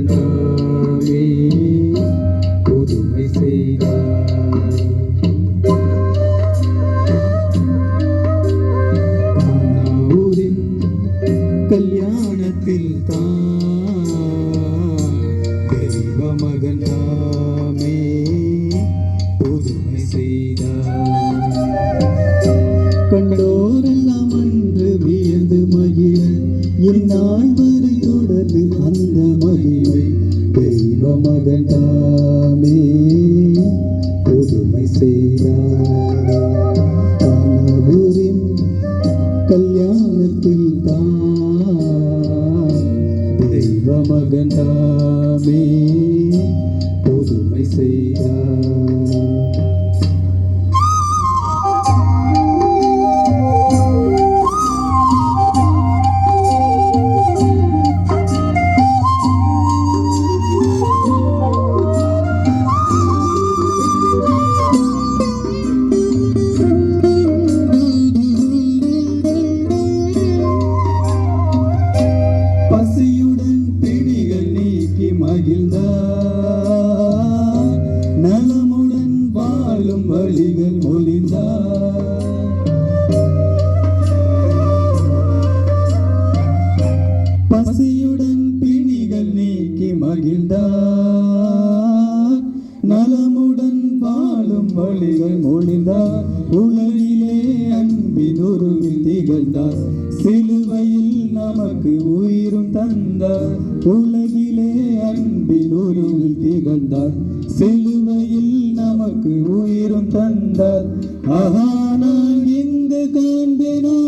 know. மகன் புதுமை செய்தார் நலமுடன் வாழும் வழிகள் மொழிந்தார் பசியுடன் பிணிகள் நீக்கி மகிழ்ந்தார் நலமுடன் வாழும் வழிகள் மொழிந்தார் உலகிலே உலகிலே அன்பின் உருவில் திகழ்ந்தார். சிலுவையில் நமக்கு உயிரும் தந்தார். ஆஹா நான் இங்கு காண்பினோ.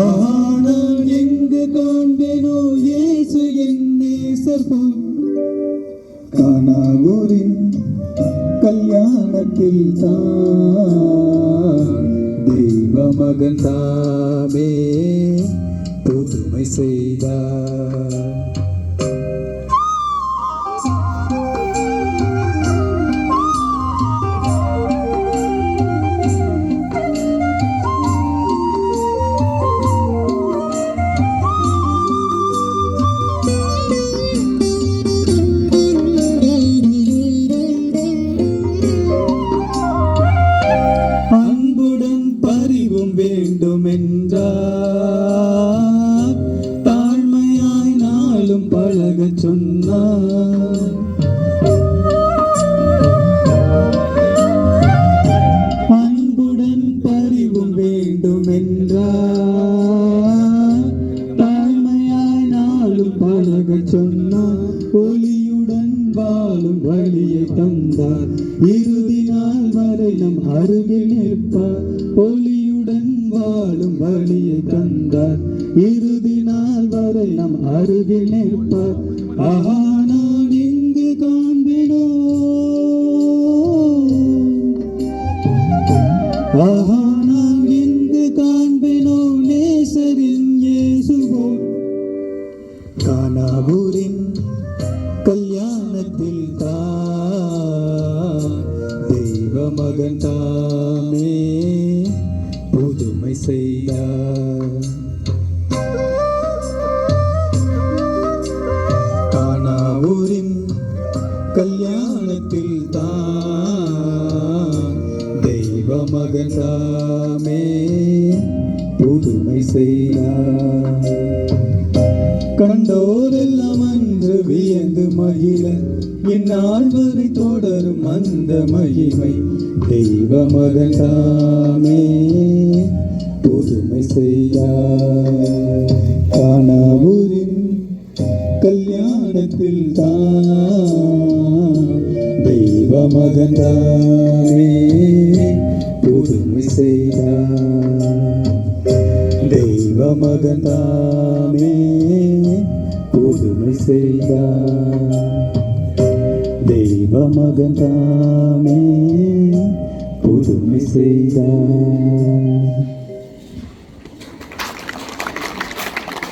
ஆஹா நான் எங்கு காண்பேனோ. இயேசு என் நேசர் போல் காணாவூரின் கல்யாணத்தில் தான். தெய்வ மகன் தாமே. புதுமை செய்தார். வேண்டும். நிற்பார். இறுதி நாள் வரை நம் அருகில் நிற்பார். ஒளியுடன் வாழும் வழியை தந்தார் இறுதி நாள் வரை நம் அருகில் நிற்பார். ஆஹா தாமே புதுமை செய்தார். காணாவூரின் கல்யாணத்தில் தான் தெய்வ மகன் தாமே புதுமை செய்தார். கண்டோரெல்லாம் அன்று வியந்து மகிழ இந்நாள் வரை தொடரும் அந்த மகிமை. தெய்வ மகன் புதுமை செய்தார் காணாவூரின் கல்யாணத்தில் தான். தெய்வ மகன் புதுமை செய்தார் தெய்வ மகன் தாமே புதுமை செய்தார் தெய்வ மகன் தாமே புதுமை செய்தார்